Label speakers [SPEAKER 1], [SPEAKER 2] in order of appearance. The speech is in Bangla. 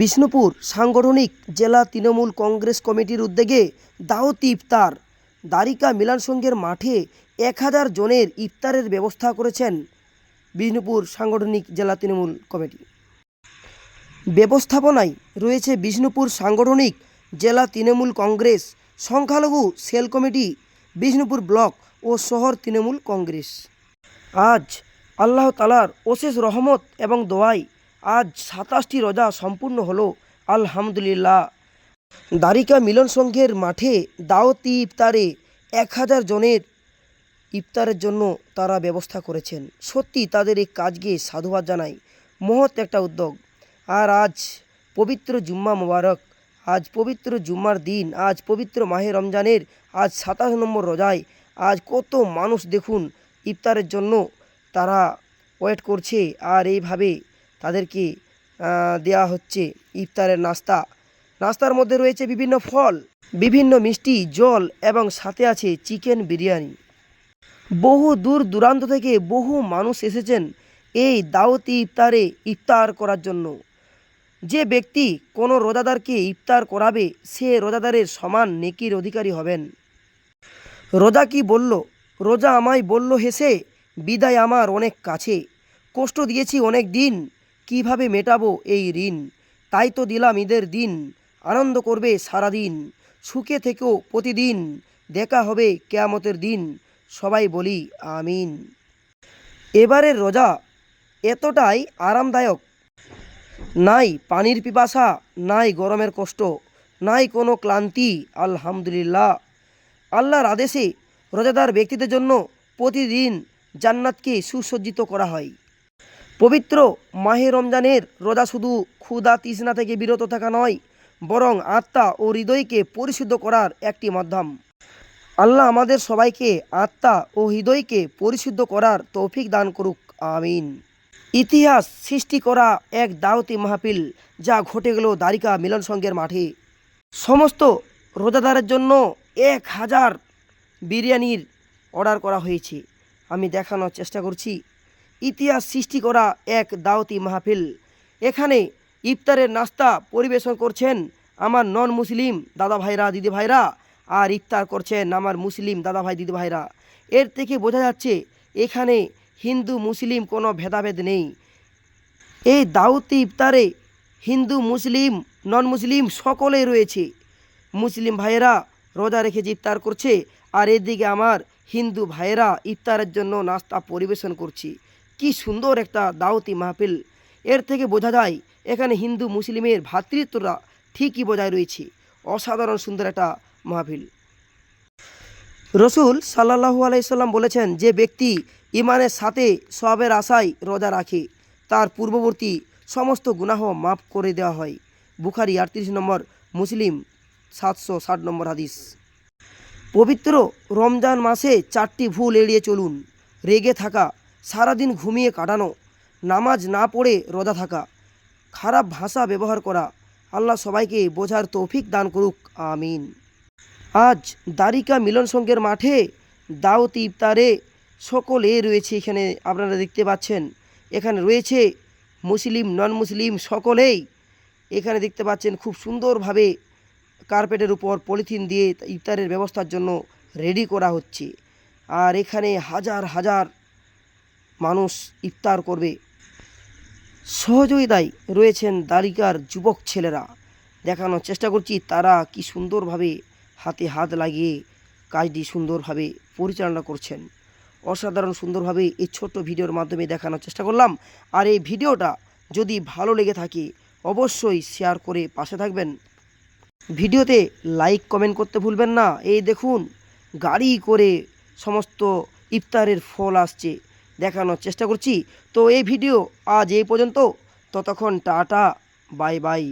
[SPEAKER 1] বিষ্ণুপুর সাংগঠনিক জেলা তৃণমূল কংগ্রেস কমিটির উদ্যোগে দাওতি ইফতার। দ্বারিকা মিলন সংঘের মাঠে এক হাজার জনের ইফতারের ব্যবস্থা করেছেন বিষ্ণুপুর সাংগঠনিক জেলা তৃণমূল কমিটি। ব্যবস্থাপনায় রয়েছে বিষ্ণুপুর সাংগঠনিক জেলা তৃণমূল কংগ্রেস, সংখ্যালঘু সেল কমিটি, বিষ্ণুপুর ব্লক ও শহর তৃণমূল কংগ্রেস। আজ আল্লাহ তালার অশেষ রহমত এবং দোয়াই আজ সাতাশটি রোজা সম্পূর্ণ হলো, আলহামদুলিল্লাহ। দ্বারিকা মিলন সংঘের মাঠে দাওতি ইফতারে এক হাজার জনের ইফতারের জন্য তারা ব্যবস্থা করেছেন। সত্যি তাদের এই কাজকে সাধুবাদ জানাই। মহৎ একটা উদ্যোগ। আর আজ পবিত্র জুম্মা মোবারক, আজ পবিত্র জুম্মার দিন, আজ পবিত্র মাহে রমজানের আজ সাতাশ নম্বর রোজায় আজ কত মানুষ দেখুন ইফতারের জন্য তারা ওয়েট করছে। আর এইভাবে তাদেরকে দেওয়া হচ্ছে ইফতারের নাস্তা? নাস্তার মধ্যে রয়েছে বিভিন্ন ফল, বিভিন্ন মিষ্টি, জল এবং সাথে আছে চিকেন বিরিয়ানি। বহু দূর দূরান্ত থেকে বহু মানুষ এসেছেন এই দাওয়াতি ইফতারে ইফতার করার জন্য। যে ব্যক্তি কোনো রোজাদারকে ইফতার করাবে, সে রোজাদারের সমান নেকির অধিকারী হবেন। রোজা কি বলল? রোজা আমায় বলল হেসে বিদায় আমার অনেক কাছে। কষ্ট দিয়েছি অনেক দিন। কীভাবে মেটাবো এই ঋণ? তাই তো দিলাম ঈদের দিন। আনন্দ করবে সারাদিন। সুখে থেকেও প্রতিদিন। দেখা হবে কেয়ামতের দিন। সবাই বলি, আমিন। এবারের রোজা এতটাই আরামদায়ক। নাই পানির পিপাসা, নাই গরমের কষ্ট, নাই কোনো ক্লান্তি, আলহামদুলিল্লাহ। আল্লাহর আদেশে রোজাদার ব্যক্তিদের জন্য প্রতিদিন জান্নাতকে সুসজ্জিত করা হয়। পবিত্র মাহে রমজানের রোজা শুধু ক্ষুদা তৃষ্ণা থেকে বিরত থাকা নয়, বরং আত্মা ও হৃদয়কে পরিশুদ্ধ করার একটি মাধ্যম। আল্লাহ আমাদের সবাইকে আত্মা ও হৃদয়কে পরিশুদ্ধ করার তৌফিক দান করুক, আমিন। ইতিহাস সৃষ্টি করা এক দাওতি মাহফিল যা ঘটে গেল দ্বারিকা মিলন সংঘের মাঠে। সমস্ত রোজাদারের জন্য এক হাজার বিরিয়ানির অর্ডার করা হয়েছে। আমি দেখানোর চেষ্টা করছি। ইতিহাস সৃষ্টি করা এক দাওয়াতি মাহফিল। এখানে ইফতারের নাস্তা পরিবেশন করছেন আমার নন মুসলিম দাদা ভাইরা, দিদি ভাইরা, আর ইফতার করছেন আমার মুসলিম দাদা ভাই, দিদি ভাইরা। এর থেকে বোঝা যাচ্ছে, এখানে হিন্দু মুসলিম কোনো ভেদাভেদ নেই। এই দাউতি ইফতারে হিন্দু মুসলিম, নন মুসলিম সকলেই রয়েছে। মুসলিম ভাইয়েরা রোজা রেখে যে ইফতার করছে, আর এদিকে আমার হিন্দু ভাইয়েরা ইফতারের জন্য নাস্তা পরিবেশন করছে। কি সুন্দর একটা দাওয়াতি মাহফিল। এর থেকে বোঝা যায়, এখানে হিন্দু মুসলিমের ভ্রাতৃত্বরা ঠিকই বজায় রয়েছে। অসাধারণ সুন্দর একটা মাহফিল। রসুল সাল্লাহু আলাইসাল্লাম বলেছেন যে ব্যক্তি ইমানের সাথে সবের আশায় রোজা রাখে, তার পূর্ববর্তী সমস্ত গুনাহ মাফ করে দেওয়া হয়। বুখারি আটত্রিশ নম্বর, মুসলিম সাতশো ষাট নম্বর হাদিস। পবিত্র রমজান মাসে চারটি ভুল এড়িয়ে চলুন। রেগে থাকা সারাদিন ঘুমিয়ে কাটানো, নামাজ না পড়ে রোজা থাকা, খারাপ ভাষা ব্যবহার করা, আল্লাহ সবাইকে বোঝার তৌফিক দান করুক, আমিন। আজ দারিকা মিলন সংঘের মাঠে দাওতি ইফতারে সকলে রয়েছে এখানে, আপনারা দেখতে পাচ্ছেন। এখানে রয়েছে মুসলিম নন মুসলিম সকলেই এখানে দেখতে পাচ্ছেন খুব সুন্দরভাবে কার্পেটের উপর পলিথিন দিয়ে ইফতারের ব্যবস্থার জন্য রেডি করা হচ্ছে। আর এখানে হাজার হাজার মানুষ ইফতার করবে। সহযোগিতায় রয়েছেন দারিকার যুবক ছেলেরা। দেখানোর চেষ্টা করছি, তারা কি সুন্দরভাবে হাতে হাত লাগিয়ে কাজটি সুন্দরভাবে পরিচালনা করছেন। অসাধারণ সুন্দরভাবে এই ছোট্ট ভিডিওর মাধ্যমে দেখানোর চেষ্টা করলাম। আর এই ভিডিওটা যদি ভালো লেগে থাকে, অবশ্যই শেয়ার করে পাশে থাকবেন। ভিডিওতে লাইক, কমেন্ট করতে ভুলবেন না। এই দেখুন, গাড়ি করে সমস্ত ইফতারের ফল আসছে। দেখানোর চেষ্টা করছি। তো এই ভিডিও আজ এই পর্যন্ত। ততক্ষণ টাটা বাই বাই।